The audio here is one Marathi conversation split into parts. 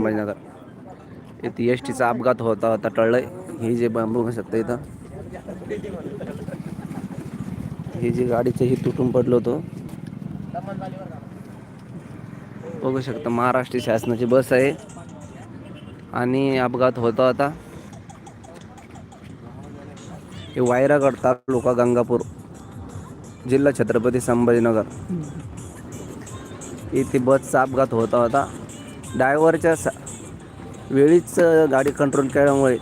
संभाजीनगर इथे एस टीचा अपघात होता होता टळलंय. ही जे बघू शकतं इथं. ही जी गाडीचं ही तुटून पडलं होतं. बघू शकता महाराष्ट्र शासनाची बस आहे. आणि अपघात होता होता. हे वायरागड तालुका गंगापूर जिल्हा छत्रपती संभाजीनगर. इथे बसचा अपघात होता होता. डायव्हरच्या सा वेळीच गाडी कंट्रोल केल्यामुळे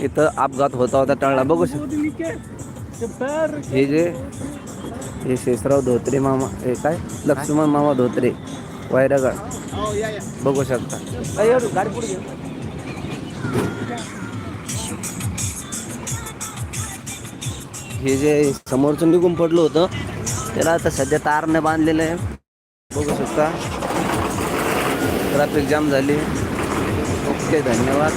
इथं अपघात होता होता टळला बघू शकता हे जे हे शेषराव धोत्रे मामा हे काय? लक्ष्मण मामा धोत्रे वायरागड. बघू शकता. हे जे समोरचं निघून पडलं होतं त्याला आता सध्या तारने बांधलेलं आहे. बघू शकता. ट्रॅफिक जाम झाली. ओके धन्यवाद.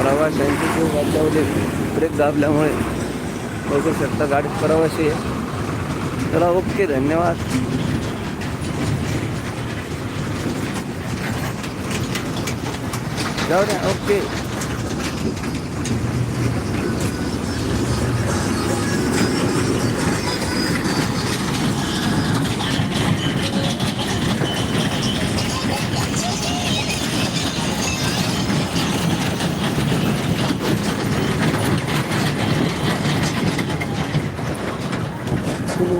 प्रवाशांची जीव वाचवले. ब्रेक दाबल्यामुळे बघू शकता गाडीत प्रवाशी आहे. चला ओके धन्यवाद. जाऊ द्या ओके. どうも。